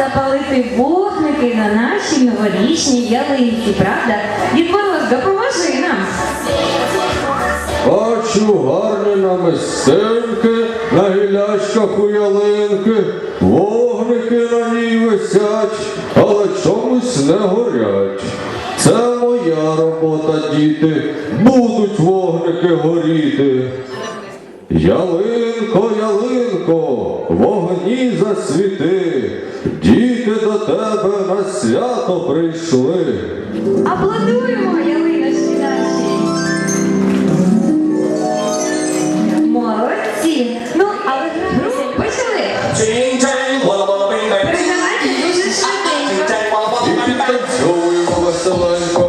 запалити вогники на нашій новорічній ялинці, правда? Дід допоможи нам. Бачу гарні намистинки на гілячках у ялинки, вогники на ній висять, але чомусь не горять. Це моя робота, діти, будуть вогники горіти. Ялинко, ялинко, вогні засвіти, діти до тебе на свято прийшли. Аплодуємо, ялиночки наші. Молодці. Ну, а ви гру почали? Признавайте дуже швиденько. І підтанцюємо веселенько.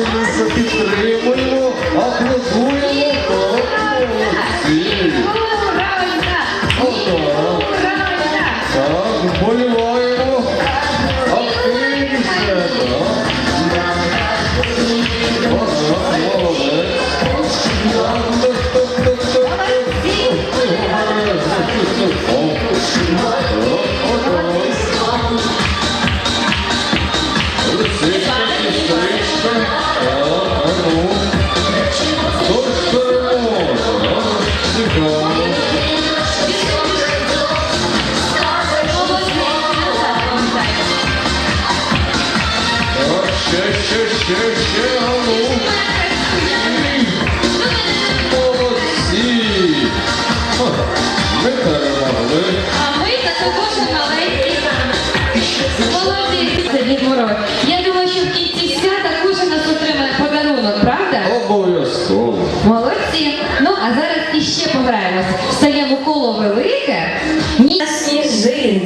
segurança fiscal.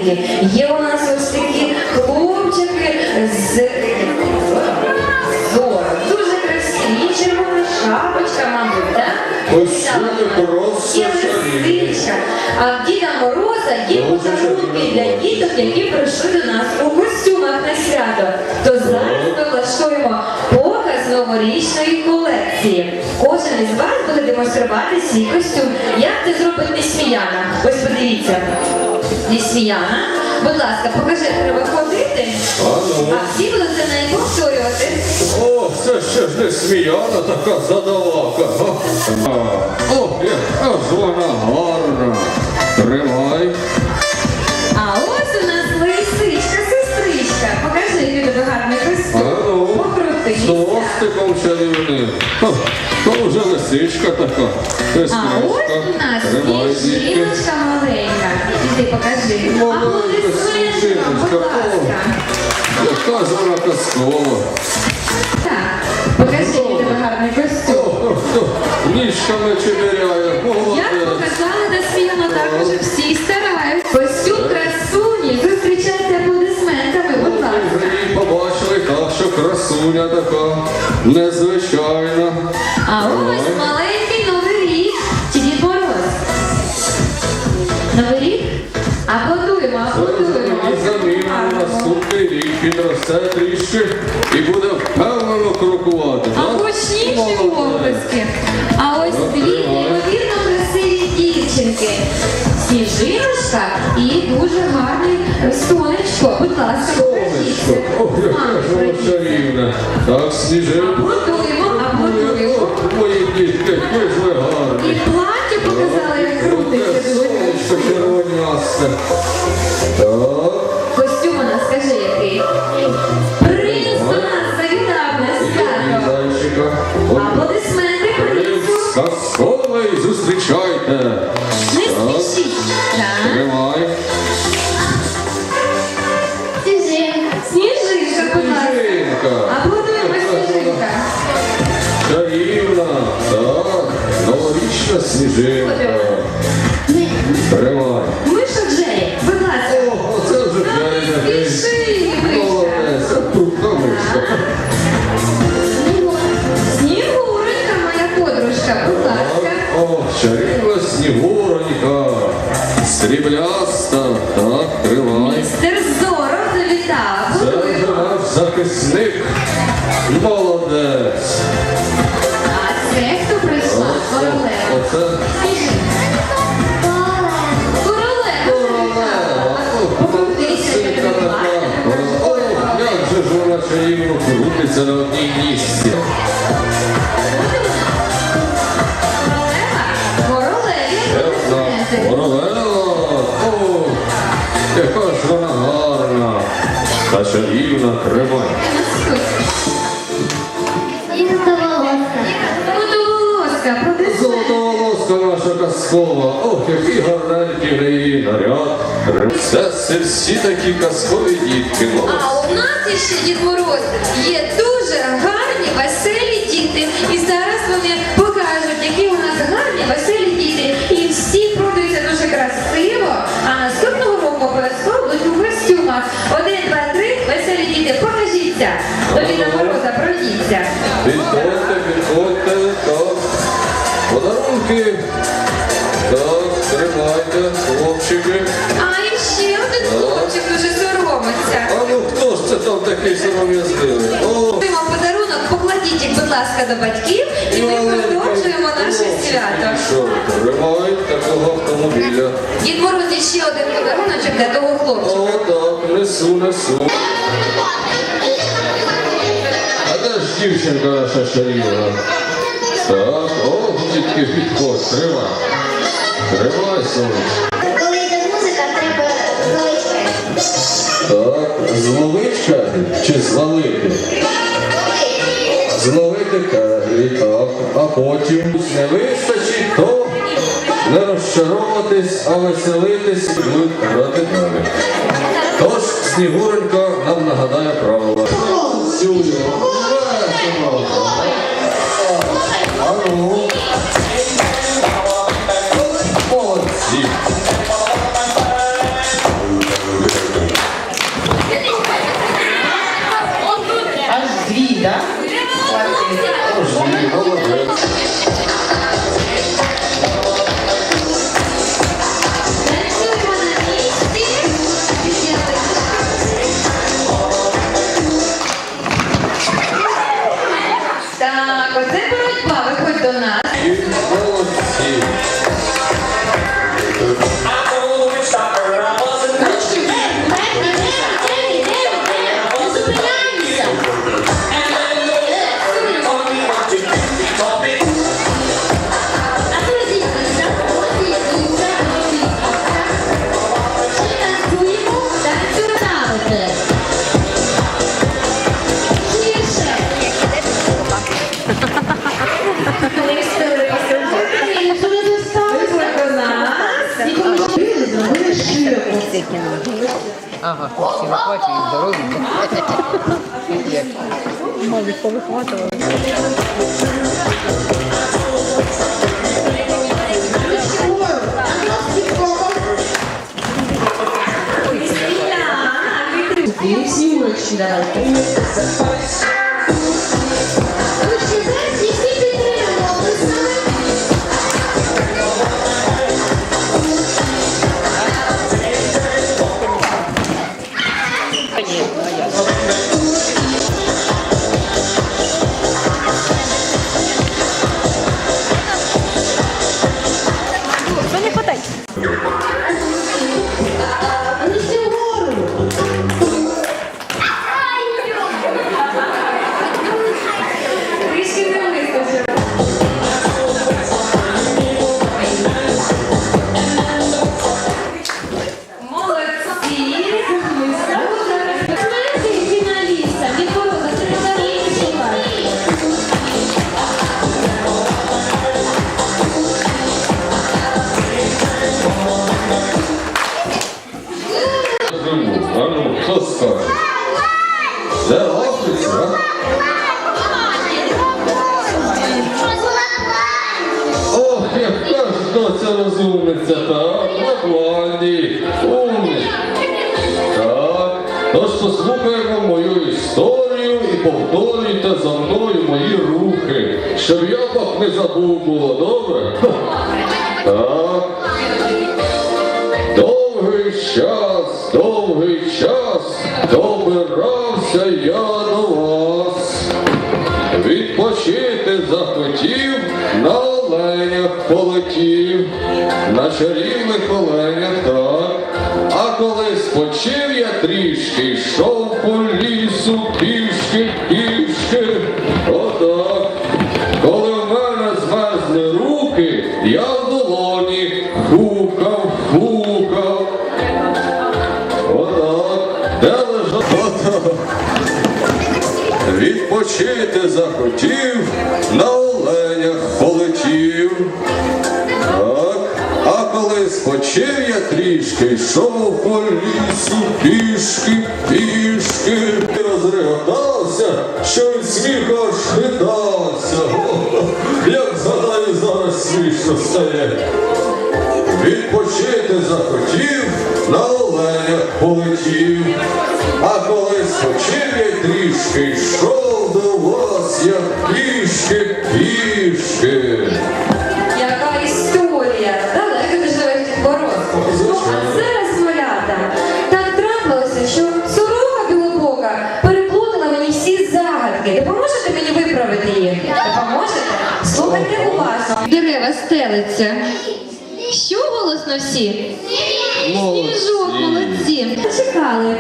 Сніжинки. Є у нас ось такі хлопчики з зору. Дуже красиві, червона шапочка, мабуть, так? Костюми просто Є лисичка. А Діда Мороза є подарунки для діток, які прийшли до нас у костюмах на свято. То зараз ми влаштуємо показ новорічної колекції. Кожен із вас буде демонструвати свій костюм. Як це зробить Несміяна? Ось подивіться. Несміяна. Будь ласка, покажи, треба ходити. А всі будуть це неї повторювати. О, це ще ж не сміяна така задавака. О, яка ж вона гарна. Тримай. Хвостиком чарівним. То вже лисичка така. А ось у нас дітки. сніжиночка маленька. Іди покажи. Маленька сніжиночка, будь ласка. Яка ж вона казкова. Так, покажи, який тебе гарний костюм. Ніжками чимиряє. Красуня така незвичайна. А ось маленький новий рік. Чи Дід Мороз? Новий рік? Аплодуємо, аплодуємо. І заміна на наступний рік підросте трішки і буде впевнено крокувати. А так? гучніші Молодець. А ось дві неймовірно красиві дівчинки. Сніжиночка і дуже гарний сонечко. Будь ласка, Сонечко, покажіться. яка ж чарівна. Так, сніжинка. Аплодуємо, аплодуємо. Мої дітки, які ж ви І гарні. плаття показали, як крутиться. Сонечко червонясте. Так. Срібляста, так, тримай. Містер Зоро завітав. Це наш захисник. Молодець. А це хто прийшла? Королева. Оце Королева. Покрутися, як. О, же ж вона чарівно крутиться на одній місці. Королева? Королеві. Королева. Яка ж вона гарна. Та чарівна продесерт. Золотоволоска наша казкова. Ох, який гарненький в неї наряд. Це все всі такі казкові дітки. А у нас ще Дід Мороз є дуже гарні, веселі діти. І зараз вони покажуть, які у нас гарні, веселі діти. І всі покажіться. До Діда Мороза пройдіться. Підходьте, підходьте, так. Подарунки. Так, тримайте, хлопчики. А і ще один хлопчик дуже соромиться. А ну хто ж це там такий сором'язливий? О, подарунок, покладіть їх, будь ласка, до батьків, і ми продовжуємо наше свято. пішов. Тримай такого автомобіля. Дід Мороз ще один подаруночок для того хлопчика. О, так, несу, несу дівчинка наша чарівна. Так, о, тільки підход, тривай. Тривай, сонечко. Коли йде музика, треба зловичка. Так, зловить чи зловити? Зловити каже, так. А потім не вистачить, то не розчаровуватись, а веселитись і грати далі. Тож, Снігуренко нам нагадає правила. Сюди. Аж звій, так? увага, всі лопаті і здорові. Мабуть, повихватували. Всі урочі дали. трішки, йшов по лісу, пішки, пішки, отак. Коли в мене звезли руки, я в долоні хукав, хукав. Отак, де лежав отак. Відпочити захотів. Пішки йшов по лісу, пішки, пішки, ти розреготався, що від сміху аж хитався. Як згадаю, зараз смішно стає. Відпочити захотів, на оленях полетів, а коли спочив я трішки, йшов до вас, як пішки, пішки. стелиться. Що голосно всі? Сніжок, молодці. Почекали?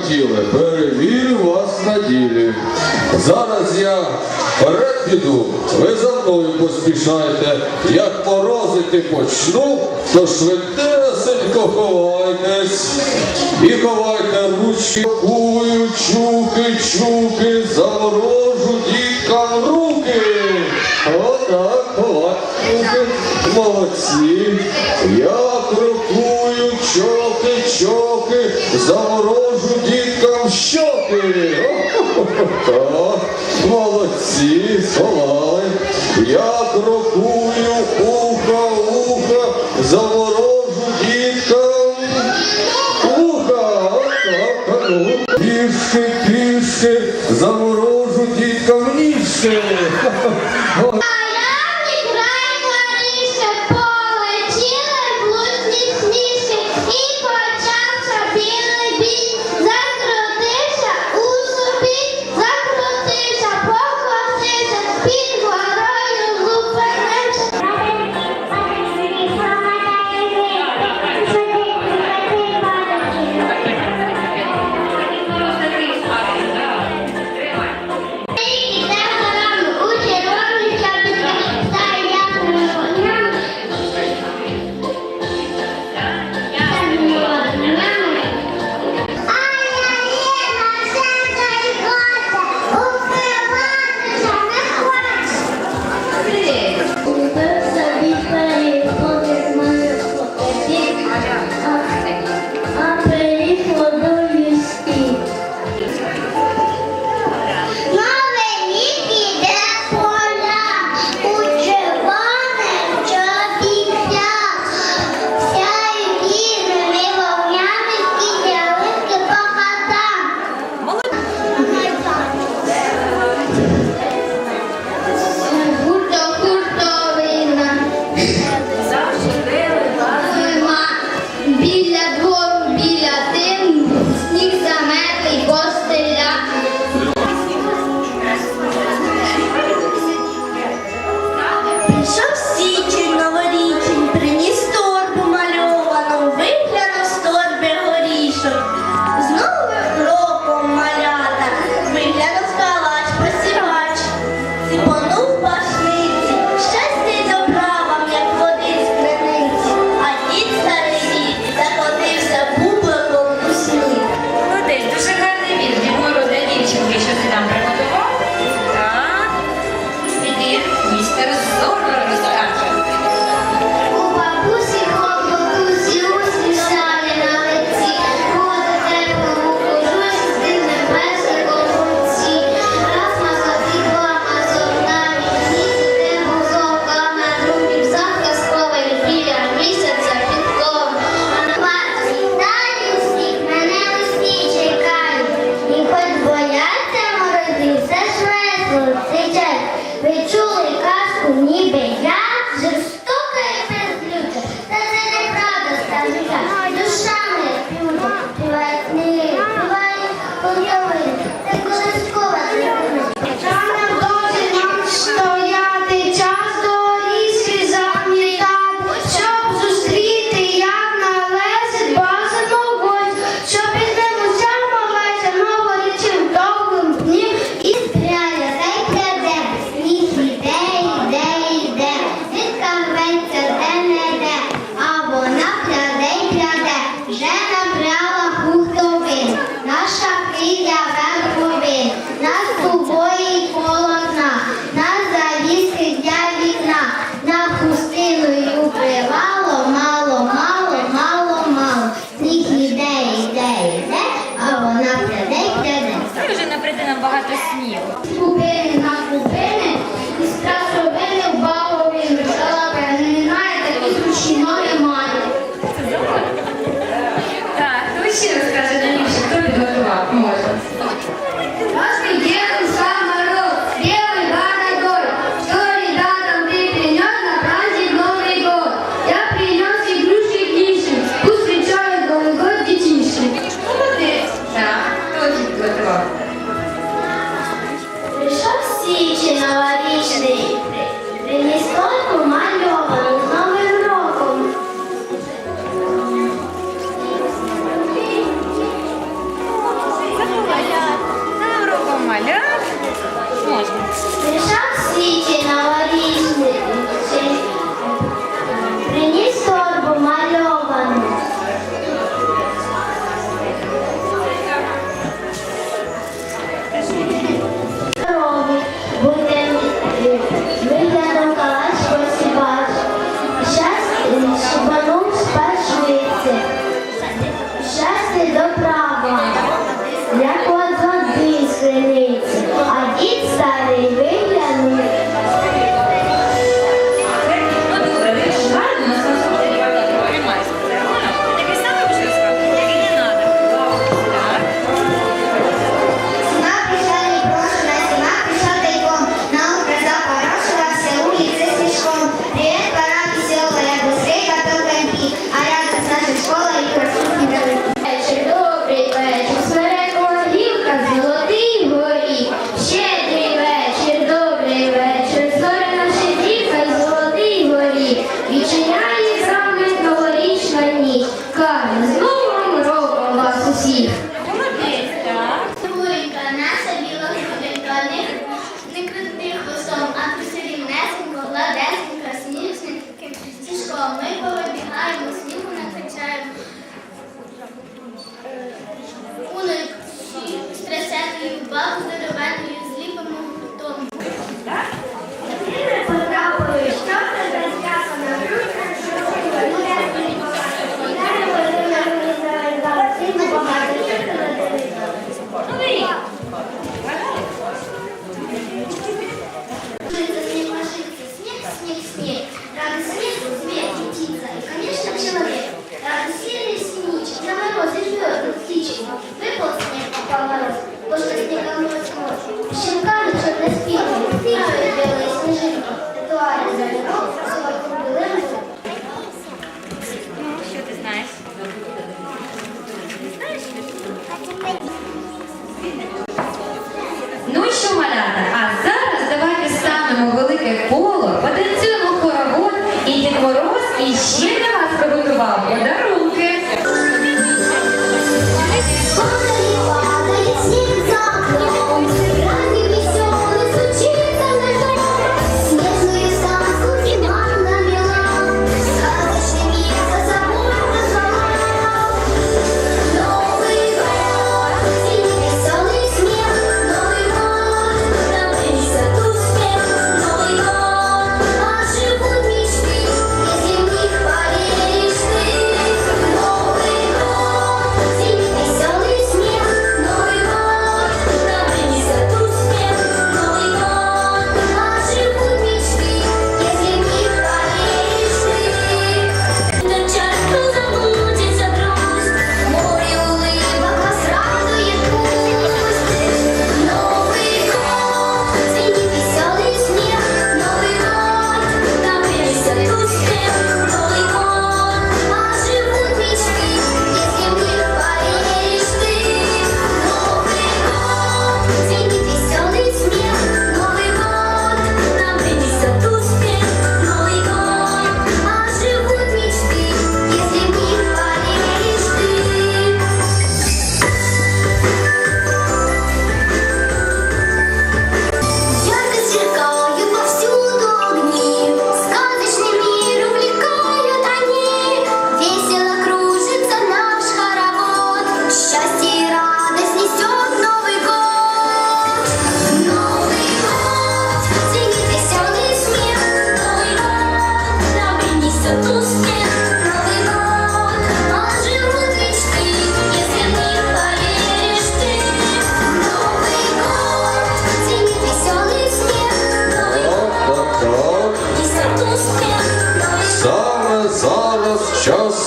хотіли, перевірю вас на ділі. Зараз я вперед піду, ви за мною поспішайте, як морозити почну, то швидесенько ховайтесь і ховайте ручки, кую, чуки, чуки, заморожу діткам руки. Отак, ховайте руки, молодці. Я Так, молодці, сховали. Я крокую, уха, уха, за ворожу діткам. Уха, так, так, тише, тише, заворожу діткам ніше. снігу. Купили на купили.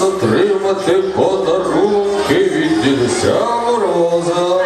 отримати подарунки від дідуся мороза.